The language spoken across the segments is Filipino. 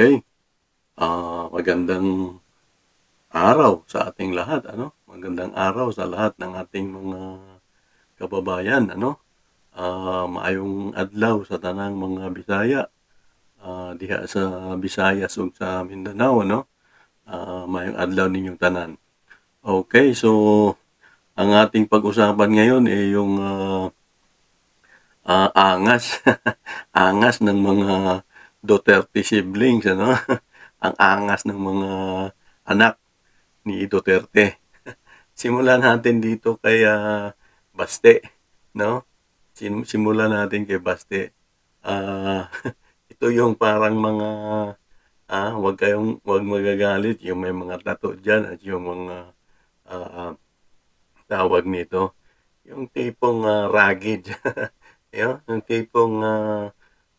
Okay. Ah, magandang araw sa ating lahat, ano? Magandang araw sa lahat ng ating mga kababayan, ano? Ah, maayong adlaw sa tanang mga Bisaya. Ah, diha sa Visayas ug sa Mindanao, ano? Ah, maayong adlaw ninyong tanan. Okay, so ang ating pag-usapan ngayon ay yung ah, ah, angas. angas ng mga Duterte siblings, ano? ang angas ng mga anak ni Duterte. Simulan natin dito kay ah, Baste, no? Sim- Simulan natin kay Baste. Ah, ito yung parang mga ah, wag kayong wag magagalit yung may mga tato diyan at yung mga ah, tawag nito, yung tipong ah, ragged. Yun, yung tipong ah,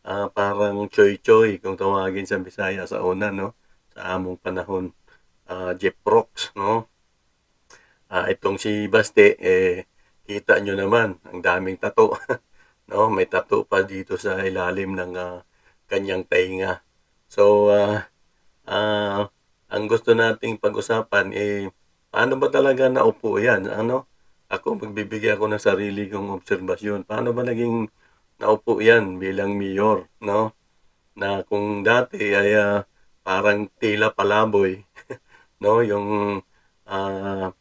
ah, parang choy-choy kung tawagin sa Bisaya sa una, no? Sa among panahon, ah, Jeff Rocks, no? Ah, itong si Baste, eh, kita nyo naman, ang daming tato. no? May tato pa dito sa ilalim ng ah, kanyang tainga. So, ah, ah, ang gusto nating pag-usapan, eh, paano ba talaga naupo yan? Ano? Ako, magbibigay ako ng sarili kong obserbasyon. Paano ba naging naupo yan bilang mayor, no? Na kung dati ay ah, parang tila palaboy, no? Yung ah,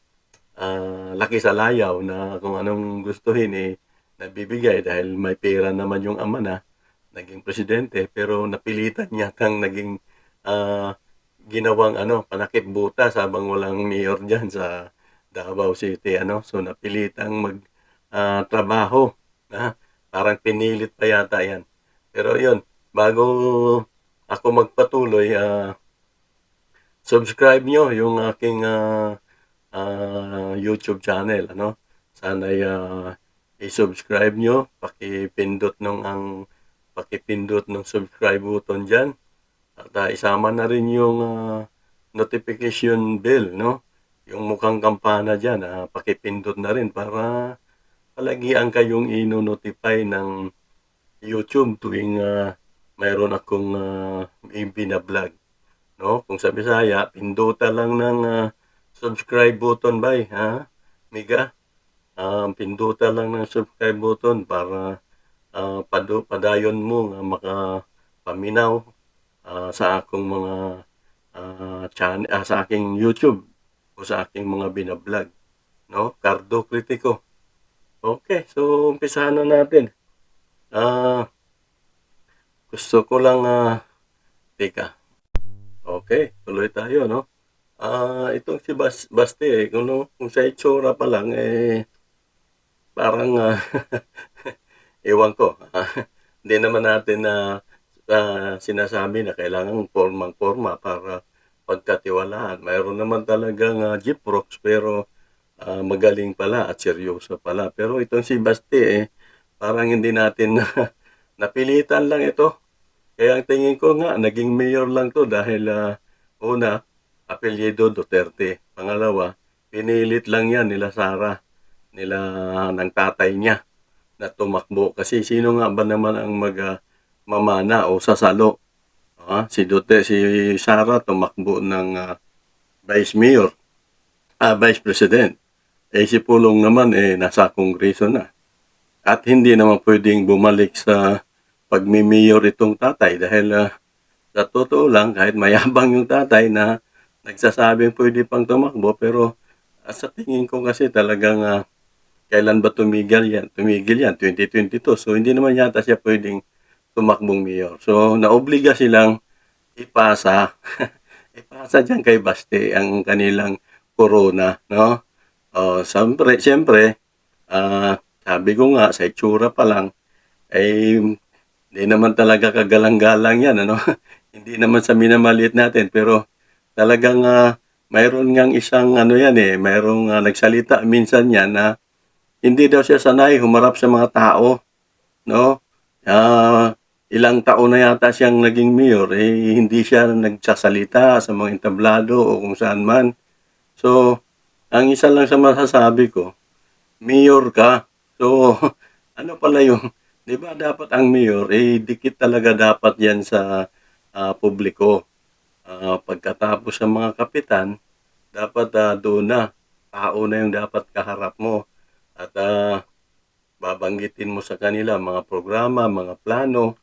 ah, laki sa layaw na kung anong gustuhin eh nabibigay dahil may pera naman yung ama na naging presidente pero napilitan niya kang naging ah, ginawang ano panakip butas habang walang mayor diyan sa Davao City ano so napilitang mag ah, trabaho na parang pinilit pa yata yan. Pero yun bago ako magpatuloy ah, subscribe nyo yung aking ah, ah, YouTube channel ano? Sana ah, i-subscribe nyo pakipindot nung ang pakipindot ng subscribe button diyan at ah, isama na rin yung ah, notification bell no? Yung mukhang kampana diyan ah, pakipindot na rin para palagian kayong ino-notify ng YouTube tuwing ah, mayroon akong uh, vlog no? Kung sa Bisaya pinduta lang ng ah, subscribe button bay ha? Miga um, pinduta lang ng subscribe button para ah, padu- padayon mo nga makapaminaw ah, sa akong mga ah, chan- ah, sa aking YouTube o sa aking mga binablog no? Cardo Kritiko okay so umpisahan na natin. Ah gusto ko lang ah teka. Okay tuloy tayo no? Ah itong si Bas Baste eh, kung, no, kung sa itsura pa lang eh parang ah, ewan ko. Ah, hindi naman natin na ah, sinasabi na kailangan formang-forma para pagkatiwalaan. Mayroon naman talagang uh, Jeep Rocks pero ah, magaling pala at seryoso pala. Pero itong si Basti eh, parang hindi natin napilitan lang ito. Kaya ang tingin ko nga, naging mayor lang to dahil ah, una, apelyido Duterte. Pangalawa, pinilit lang yan nila Sara, nila ng tatay niya na tumakbo. Kasi sino nga ba naman ang mag ah, mamana o sasalo? Ah, si Duterte, si Sara tumakbo ng ah, vice mayor, ah, vice president. Eh si Pulong naman eh nasa kongreso na. At hindi naman pwedeng bumalik sa pagmi-mayor itong tatay dahil ah, sa totoo lang kahit mayabang yung tatay na nagsasabing pwede pang tumakbo pero ah, sa tingin ko kasi talagang ah, kailan ba tumigil yan? Tumigil yan, 2022. So, hindi naman yata siya pwedeng tumakbong mayor. So, naobliga silang ipasa, ipasa dyan kay Baste ang kanilang corona, no? Oh, siyempre, siyempre, ah, sabi ko nga, sa itsura pa lang, ay hindi naman talaga kagalang-galang yan, ano? hindi naman sa minamaliit natin, pero talagang ah, mayroon ngang isang ano yan eh, mayroong ah, nagsalita minsan yan na hindi daw siya sanay humarap sa mga tao, no? Ah, ilang taon na yata siyang naging mayor, eh, hindi siya nagsasalita sa mga entablado o kung saan man. So, ang isa lang sa masasabi ko, mayor ka. So, ano pala yung, di ba dapat ang mayor, eh, dikit talaga dapat yan sa ah, publiko. ah, pagkatapos sa mga kapitan, dapat ah, doon na, tao na yung dapat kaharap mo. At ah, babanggitin mo sa kanila mga programa, mga plano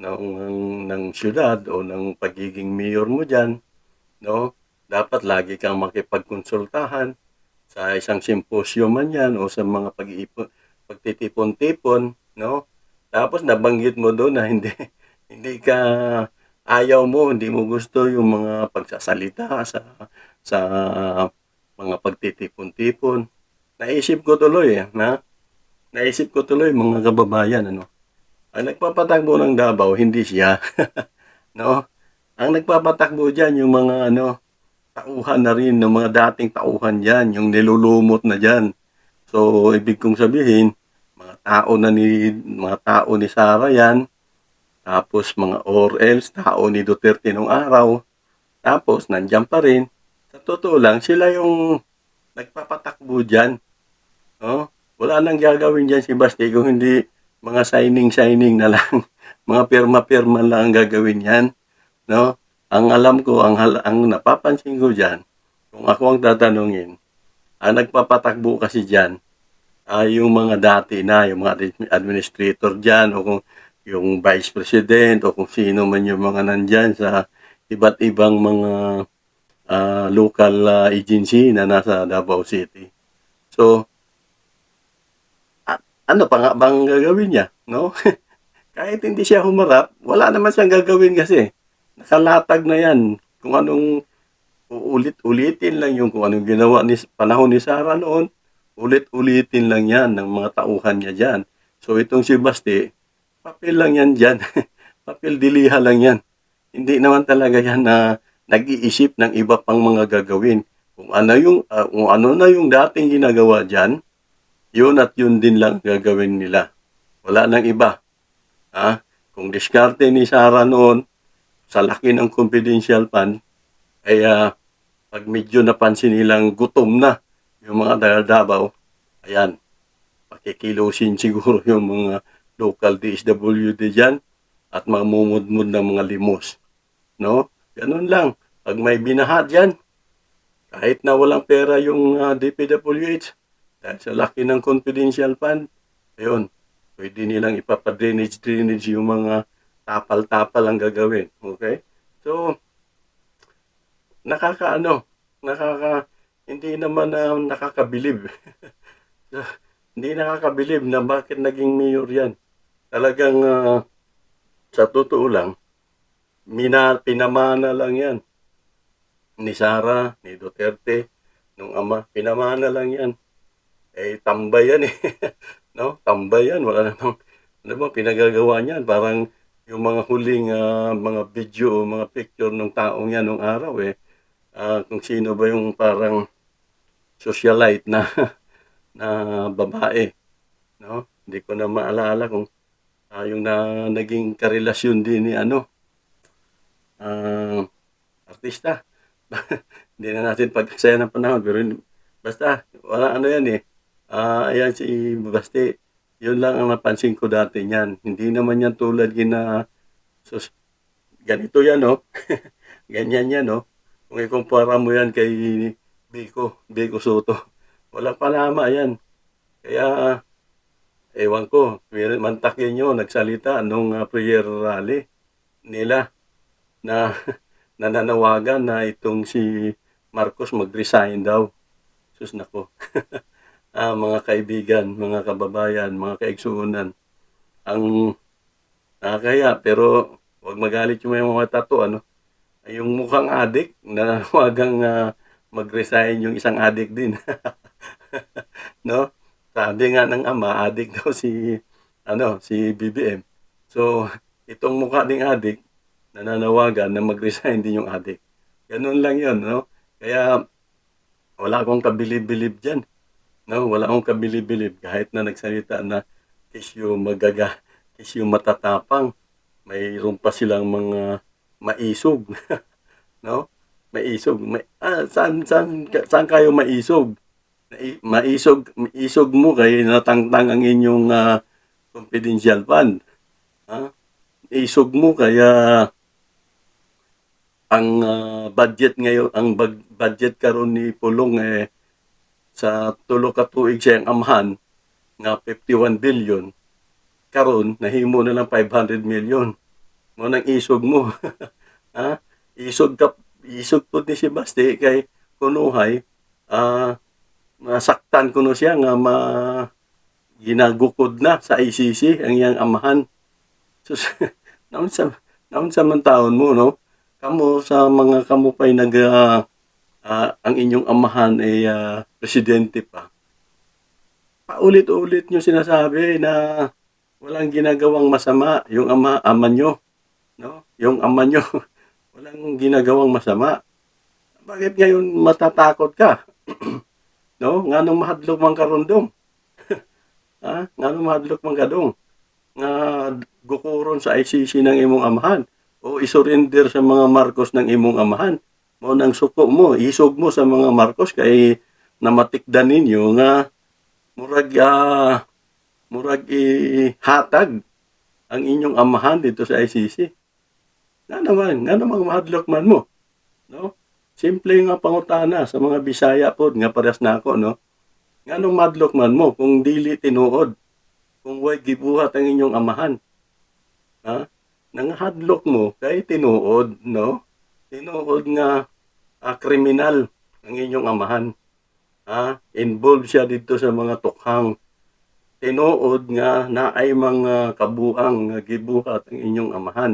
ng, ng, ng syudad o ng pagiging mayor mo dyan. No? Dapat lagi kang makipagkonsultahan sa isang simposyo man yan o sa mga pag-iipon, pagtitipon-tipon, no? Tapos nabanggit mo doon na hindi hindi ka ayaw mo, hindi mo gusto yung mga pagsasalita sa sa mga pagtitipon-tipon. Naisip ko tuloy eh, na naisip ko tuloy mga kababayan ano. Ang nagpapatakbo ng Davao hindi siya. no? Ang nagpapatakbo diyan yung mga ano tauhan na rin ng mga dating tauhan diyan, yung nilulumot na diyan. So ibig kong sabihin, mga tao na ni mga tao ni Sara yan, tapos mga or else tao ni Duterte nung araw, tapos nandiyan pa rin. Sa totoo lang, sila yung nagpapatakbo dyan. No? Wala nang gagawin dyan si Basti kung hindi mga signing-signing na lang. mga pirma-pirma lang ang gagawin yan. No? Ang alam ko, ang, ang napapansin ko dyan, kung ako ang tatanungin, ang nagpapatakbo kasi dyan, ay yung mga dati na, yung mga admi- administrator dyan, o kung yung vice president, o kung sino man yung mga nandyan sa iba't ibang mga ah, local ah, agency na nasa Davao City. So, ano pa nga bang gagawin niya, no? Kahit hindi siya humarap, wala naman siyang gagawin kasi. Nakalatag na yan. Kung anong uulit-ulitin lang yung kung anong ginawa ni panahon ni Sarah noon, ulit-ulitin lang yan ng mga tauhan niya dyan. So itong si Basti, papel lang yan dyan. papel diliha lang yan. Hindi naman talaga yan na nag-iisip ng iba pang mga gagawin. Kung ano yung ah, kung ano na yung dating ginagawa diyan, yun at yun din lang gagawin nila. Wala nang iba. Ha? Kung diskarte ni Sarah noon sa laki ng confidential fund, ay ah, pag medyo napansin nilang gutom na yung mga taga Davao, ayan, pakikilusin siguro yung mga local DSWD dyan at mamumudmud ng mga limos. No? Ganun lang. Pag may binaha dyan, kahit na walang pera yung ah, DPWH, dahil sa laki ng confidential fund, ayun, pwede nilang ipapadrainage-drainage yung mga tapal-tapal ang gagawin. Okay? So, nakakaano, nakaka, hindi naman na nakakabilib. So, hindi nakakabilib na bakit naging mayor yan. Talagang ah, sa totoo lang, mina, pinamana lang yan. Ni Sara, ni Duterte, nung ama, pinamana lang yan. Eh, tambay yan eh. no? Tambay yan. Wala namang, ano ba, pinagagawa niyan. Parang yung mga huling ah, mga video o mga picture ng taong yan nung araw eh. ah, kung sino ba yung parang socialite na na babae. No? Hindi ko na maalala kung ah, yung na naging karelasyon din ni ano ah, artista. Hindi na natin pagkasaya ng panahon pero basta wala ano yan eh. Ah, ayan si Basti. Yun lang ang napansin ko dati niyan. Hindi naman yan tulad gina sus, ganito yan no. Ganyan yan no. Kung ikumpara mo yan kay Biko, Biko Soto. Walang panama yan. Kaya ewan ko, mantakin nyo, nagsalita nung ah, prayer rally nila na nananawagan na itong si Marcos mag-resign daw. Sus nako. ah, mga kaibigan, mga kababayan, mga kaigsuunan. Ang nakakaya, pero wag magalit yung mga tato, ano? Yung mukhang adik, nananawagang ah, mag-resign yung isang adik din. no? Sabi nga ng ama, adik daw si ano, si BBM. So, itong mukha ding adik, nananawagan na mag-resign din yung adik. Ganun lang 'yon, no? Kaya wala akong kabilib-bilib diyan. No, wala akong kabilib-bilib kahit na nagsalita na isyu magaga, isyu matatapang. Mayroon pa silang mga maisog, no? Maisog, may, ah, saan, saan, saan kayo maisog? Maisog maisog mo kay natangtang ang inyong ah, confidential fund. Ha? Isog mo kaya ang ah, budget ngayon, ang budget karon ni Pulong eh sa tulo ka tuig siya ang amahan nga 51 billion. Karon nahimo na lang 500 million. Mo nang isog mo. Ha? Isog ka isog pud ni si Basti kay kunuhay. Ah nasaktan kuno siya nga ma ginagukod na sa ICC ang iyang amahan. So naun sa naun sa man taon mo no? Kamo sa mga kamo pa'y nag ah, ah, ang inyong amahan ay ah, presidente pa. Paulit-ulit nyo sinasabi na walang ginagawang masama yung ama ama nyo no? Yung ama nyo walang ginagawang masama. Bakit ngayon matatakot ka? No? Nganong mahadlok man karundong. Ha nganong mahadlok man kadong nga gukuron sa ICC ng imong amahan o isurrender sa mga Marcos ng imong amahan mo nang suko mo isog mo sa mga Marcos kay namatikdan ninyo nga murag ah, murag ihatag ang inyong amahan dito sa ICC. Nga naman, nga naman mahadlok man mo. No? Simple nga pangutana sa mga Bisaya po, nga pares na ako, no? Nga nung madlok man mo, kung dili tinuod, kung way gibuhat ang inyong amahan. Ha? Nang hadlok mo, kay tinuod, no? Tinuod nga ah, kriminal ang inyong amahan. Ha? Involved siya dito sa mga tukhang tinuod nga naay mga kabuang nga gibuhat ang inyong amahan.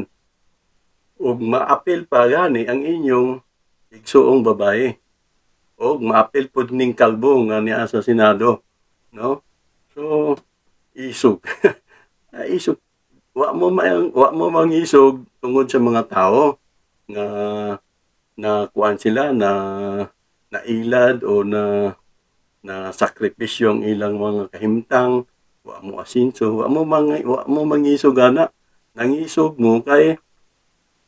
Ug maapil pa gani ang inyong igsuong babae. Ug maapil pud ning kalbo nga niya sa Senado, no? So isog. Ah, isog. Wa mo mang wa mo mangisog tungod sa mga tao nga na kuan sila na nailad o na na sakripisyo ang ilang mga kahimtang wa mo asinso wa mo mang wa mo mangisog ana. Nangisog mo kay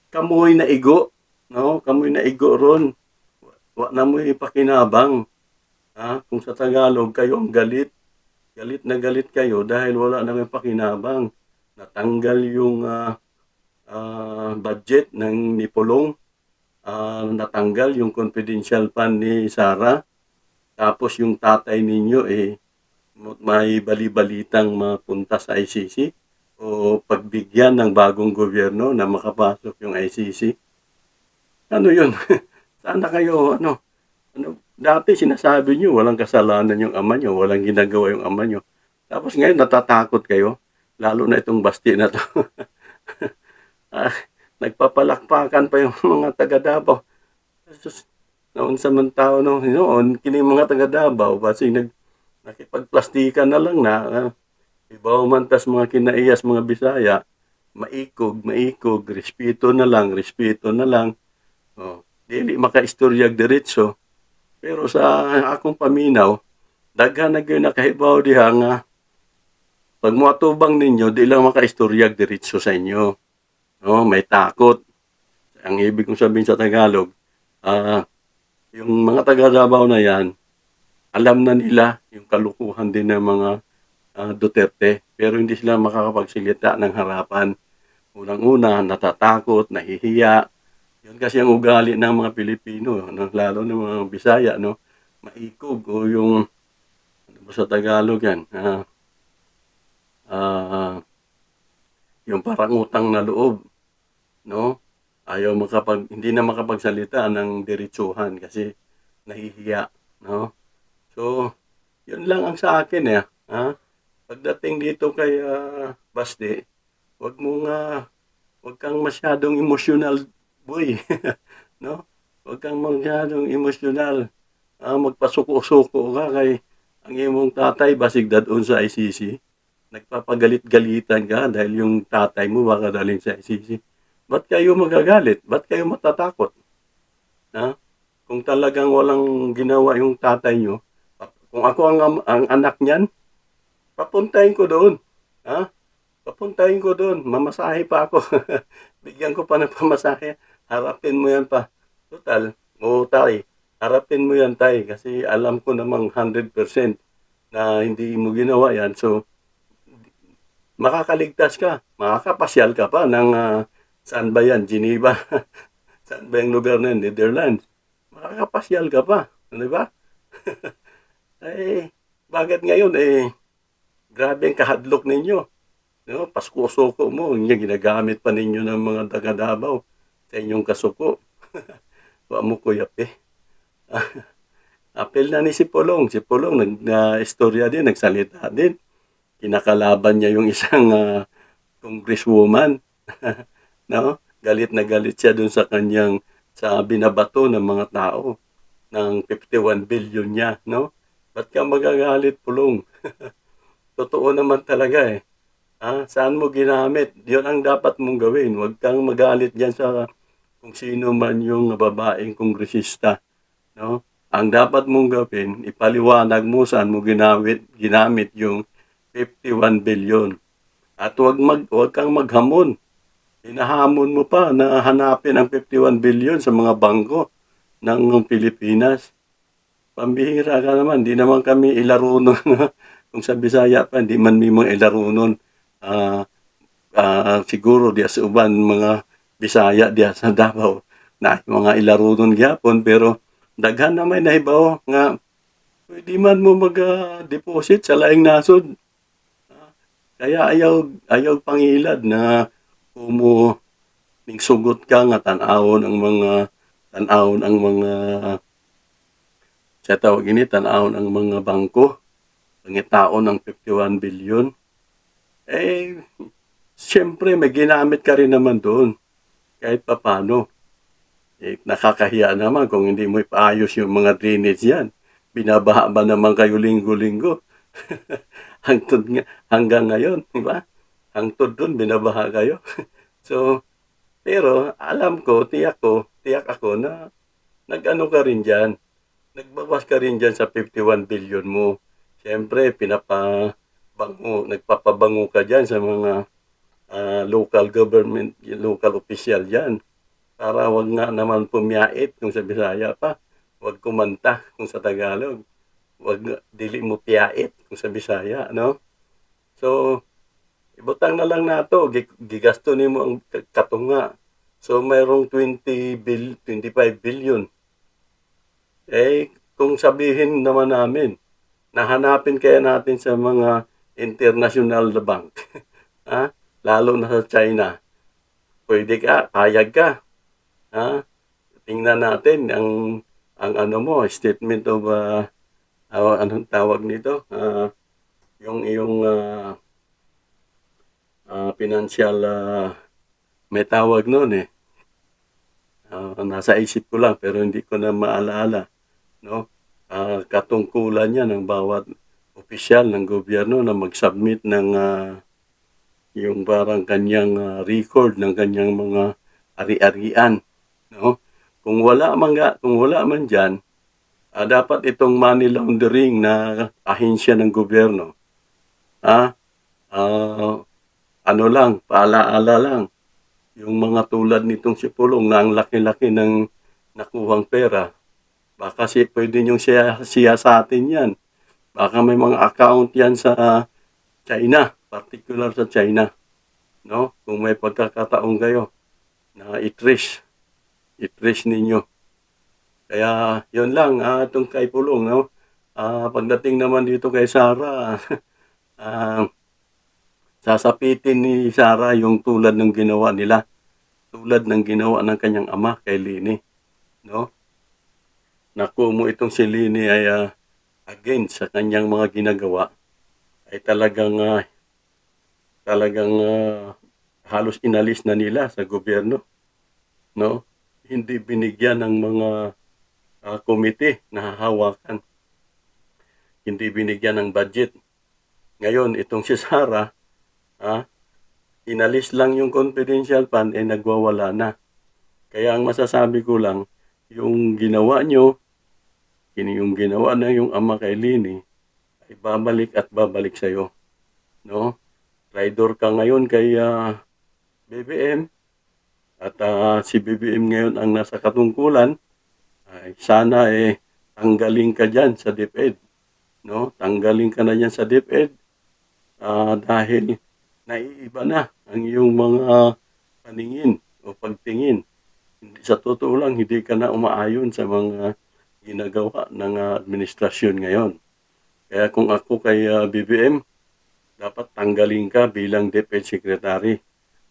kamoy na igo no? Kamoy na igo ron. Wa, na mo ipakinabang ha? Kung sa Tagalog kayo ang galit galit na galit kayo dahil wala na kayong pakinabang. Natanggal yung ah, ah, budget ng Nipolong Ah, natanggal yung confidential fund ni Sara tapos yung tatay ninyo eh may bali-balitang mapunta sa ICC o pagbigyan ng bagong gobyerno na makapasok yung ICC. Ano yun? Sana kayo, ano, ano, dati sinasabi nyo, walang kasalanan yung ama nyo, walang ginagawa yung ama nyo. Tapos ngayon natatakot kayo, lalo na itong basti na to. ah, nagpapalakpakan pa yung mga taga Davao. Sus, noon sa man tao no, noon, kini mga taga Davao, kasi nag, nakipagplastikan na lang na, ah, ibaw man tas mga kinaiyas, mga Bisaya, maikog, maikog, respeto na lang, respeto na lang. Oh, dili makaistoryag diretso. Pero sa akong paminaw, daghan na gyud nakahibaw diha nga pag muatubang ninyo, di lang makaistoryag diretso sa inyo. No, may takot. Ang ibig kong sabihin sa Tagalog, ah yung mga taga Davao na yan, alam na nila yung kalukuhan din ng mga ah, Duterte, pero hindi sila makakapagsilita ng harapan. Unang-una, natatakot, nahihiya. Yun kasi ang ugali ng mga Pilipino, no? lalo ng mga Bisaya, no? maikog o yung ano ba sa Tagalog yan, ah, ah, yung parang utang na loob, no? Ayaw makapag, hindi na makapagsalita ng diretsuhan kasi nahihiya, no? So, yun lang ang sa akin eh, ha? Pagdating dito kay ah, Basti, wag mo nga, wag kang masyadong emotional, boy, no? Wag kang masyadong emotional. Ah, magpasuko-suko ka kay ang imong tatay basig dadon sa ICC nagpapagalit-galitan ka dahil yung tatay mo baka dalhin sa ICC. Ba't kayo magagalit? Ba't kayo matatakot? Ha? Kung talagang walang ginawa yung tatay nyo, kung ako ang, ang anak niyan, papuntahin ko doon. Ha? Papuntahin ko doon. Mamasahe pa ako. Bigyan ko pa ng pamasahe. Harapin mo yan pa. Total, o tay, harapin mo yan tay. Kasi alam ko namang 100% na hindi mo ginawa yan. So, makakaligtas ka, makakapasyal ka pa ng ah, saan ba yan, Geneva, Saan ba yung lugar na yun? Netherlands. Makakapasyal ka pa. Di ba? eh, bakit ngayon eh, grabe ang kahadlok ninyo. No, pasko-suko mo, yung ginagamit pa ninyo ng mga taga-Davao sa inyong kasuko. Wa mo kuya pe. Apel na ni si Polong. Si Polong nag na istorya din, nagsalita din. Kinakalaban niya yung isang ah, congresswoman. No? Galit na galit siya dun sa kanyang sa binabato ng mga tao ng 51 billion niya, no? Ba't ka magagalit, Pulong? Totoo naman talaga eh. Ah, saan mo ginamit? Yun ang dapat mong gawin. Huwag kang magalit diyan sa kung sino man yung babaeng kongresista, no? Ang dapat mong gawin, ipaliwanag mo saan mo ginamit, ginamit yung 51 billion. At huwag, mag, huwag kang maghamon. Hinahamon mo pa na hanapin ang 51 billion sa mga bangko ng Pilipinas. Pambihira ka naman, di naman kami ilaro nun. Kung sa Bisaya pa, hindi man mimo ilaro nun. Ah, ah, siguro diya sa uban mga Bisaya diya sa Davao na mga ilaro nun gyapon pero daghan na may nahibaw nga pwede man mo mag-deposit sa laing nasod. Ah, Kaya ayaw ayaw pangilad na kumo ning sugot ka nga tan-awon ang mga tan-awon ang mga sa tawag ini tan-awon ang mga bangko. Pangitaon ng 51 billion. Eh siyempre may ginamit ka rin naman doon. Kahit papano. Eh, nakakahiya naman kung hindi mo ipaayos yung mga drainage yan. Binabaha ba naman kayo linggo-linggo? Hangtod nga, hanggang ngayon di ba hangtod doon binabaha kayo so pero alam ko tiyak ko tiyak ako na nag-ano ka rin dyan nagbawas ka rin dyan sa 51 billion mo Siyempre, pinapabango, nagpapabango ka dyan sa mga ah, local government, local official dyan. Para wag nga naman pumiyait kung sa Bisaya pa. Wag kumanta kung sa Tagalog. Wag dili mo piyait kung sa Bisaya, no? So, ibutang na lang nato, gi- gigasto nimo ang katunga. So, mayroong 20 bill, 25 billion. Eh, kung sabihin naman namin, nahanapin kaya natin sa mga international na bank. ha? Lalo na sa China. Pwede ka, payag ka. Ha? Tingnan natin ang ang ano mo, statement of uh, uh, anong tawag nito? Ah, yung yung ah, ah, financial ah, may tawag noon eh. Ah, nasa isip ko lang pero hindi ko na maalala, no? ah, katungkulan niya ng bawat opisyal ng gobyerno na mag-submit ng ah, yung parang kanyang ah, record ng kanyang mga ari-arian no kung wala man ga, kung wala man diyan dapat itong money laundering na ahensya ng gobyerno ah ah, ano lang paalaala lang yung mga tulad nitong si Pulong na ang laki-laki ng nakuhang pera Baka si pwede niyong siya, siya sa atin yan. Baka may mga account yan sa China, particular sa China. No? Kung may pagkakataon kayo na i-trace, i-trace ninyo. Kaya yun lang, ah, itong kay Pulong, no? Ah, pagdating naman dito kay Sarah, ah, sasapitin ni Sarah yung tulad ng ginawa nila. Tulad ng ginawa ng kanyang ama kay Lini. No? na kumo itong si Lini ay ah, against sa kanyang mga ginagawa ay talagang ah, talagang ah, halos inalis na nila sa gobyerno no hindi binigyan ng mga ah, komite na hahawakan hindi binigyan ng budget ngayon itong si Sara ah, inalis lang yung confidential fund ay nagwawala na kaya ang masasabi ko lang yung ginawa nyo yung ginawa na yung ama kay Lini ay babalik at babalik sa iyo. No? Rider ka ngayon kay ah, BBM at ah, si BBM ngayon ang nasa katungkulan ay sana eh tanggalin ka diyan sa DepEd. No? Tanggalin ka na diyan sa DepEd ah, dahil naiiba na ang iyong mga paningin o pagtingin sa totoo lang hindi ka na umaayon sa mga ginagawa ng ah, administrasyon ngayon. Kaya kung ako kay ah, BBM, dapat tanggalin ka bilang DepEd Secretary.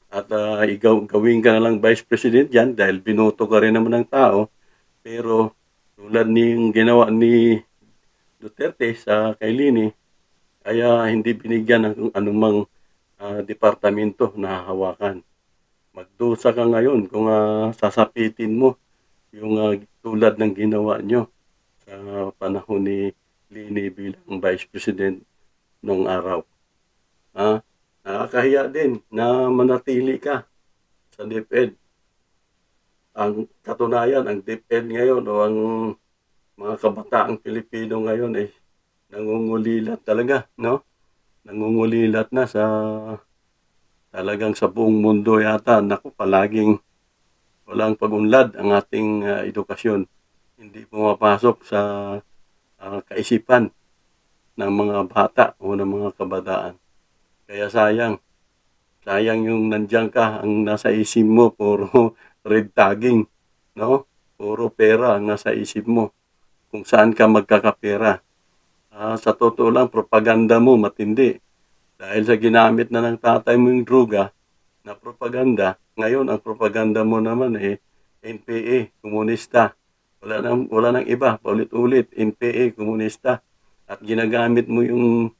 At ah, igaw, gawin ka na lang Vice President yan dahil binoto ka rin naman ng tao. Pero tulad ng ginawa ni Duterte sa kay Lini, kaya hindi binigyan ng anumang ah, departamento na hahawakan. Magdusa ka ngayon kung ah, sasapitin mo yung ah, tulad ng ginawa nyo sa panahon ni Lini bilang Vice President nung araw. Ah, nakakahiya din na manatili ka sa DepEd. Ang katunayan, ang DepEd ngayon o ang mga kabataang Pilipino ngayon ay nangungulilat talaga, no? Nangungulilat na sa talagang sa buong mundo yata. Naku, palaging walang pagunlad ang ating ah, edukasyon. Hindi pumapasok sa ah, kaisipan ng mga bata o ng mga kabataan. Kaya sayang. Sayang yung nandiyan ka, ang nasa isip mo, puro red tagging, no? Puro pera ang nasa isip mo. Kung saan ka magkakapera. Ah, sa totoo lang, propaganda mo matindi. Dahil sa ginamit na ng tatay mo yung droga na propaganda, ngayon ang propaganda mo naman eh, NPA, komunista. Wala nang, wala nang iba, paulit-ulit, NPA, komunista. At ginagamit mo yung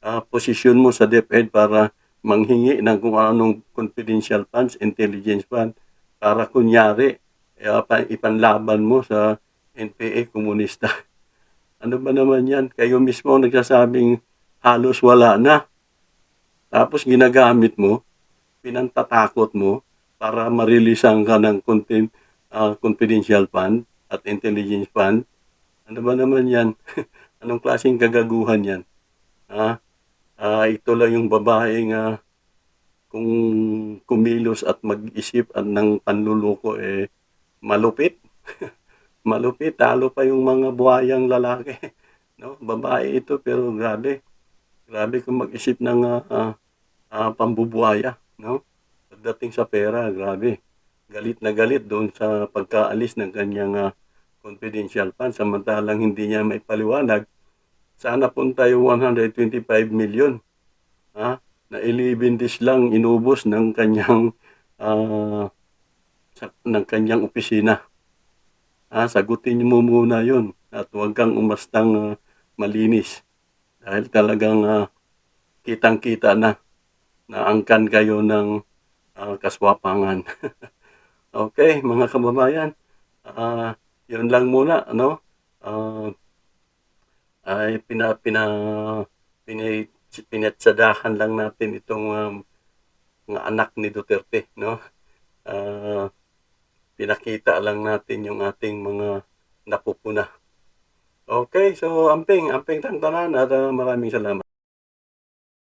ah, posisyon mo sa DepEd para manghingi ng kung anong confidential funds, intelligence fund, para kunyari, pa- ipanlaban mo sa NPA komunista. Ano ba naman yan? Kayo mismo ang nagsasabing halos wala na. Tapos ginagamit mo, pinantatakot mo para marilisan ka ng content, ah, confidential fund at intelligence fund. Ano ba naman yan? Anong klaseng kagaguhan yan? Ha? Ah, ito lang yung babaeng ah, kung kumilos at mag-isip at ng panluloko eh malupit. malupit, talo pa yung mga buhayang lalaki. No? Babae ito pero grabe. Grabe kung mag-isip ng ah, ah, pambubuhaya. No? Pagdating sa pera, grabe. Galit na galit doon sa pagkaalis ng kanyang ah, confidential fund samantalang hindi niya may paliwanag sana punta yung 125 million ha, na 11 days lang inubos ng kanyang ah, sa, ng kanyang opisina. Ah, sagutin mo muna yon at huwag kang umastang ah, malinis dahil talagang ah, kitang-kita na na angkan kayo ng ah, kaswapangan. okay, mga kababayan, ah, yun lang muna, ano? Ah, ay pina, pina, pina, pinatsadahan lang natin itong um, mga anak ni Duterte, no? Ah, pinakita lang natin yung ating mga napupuna. Okay, so amping, amping tang tanan at ah, maraming salamat.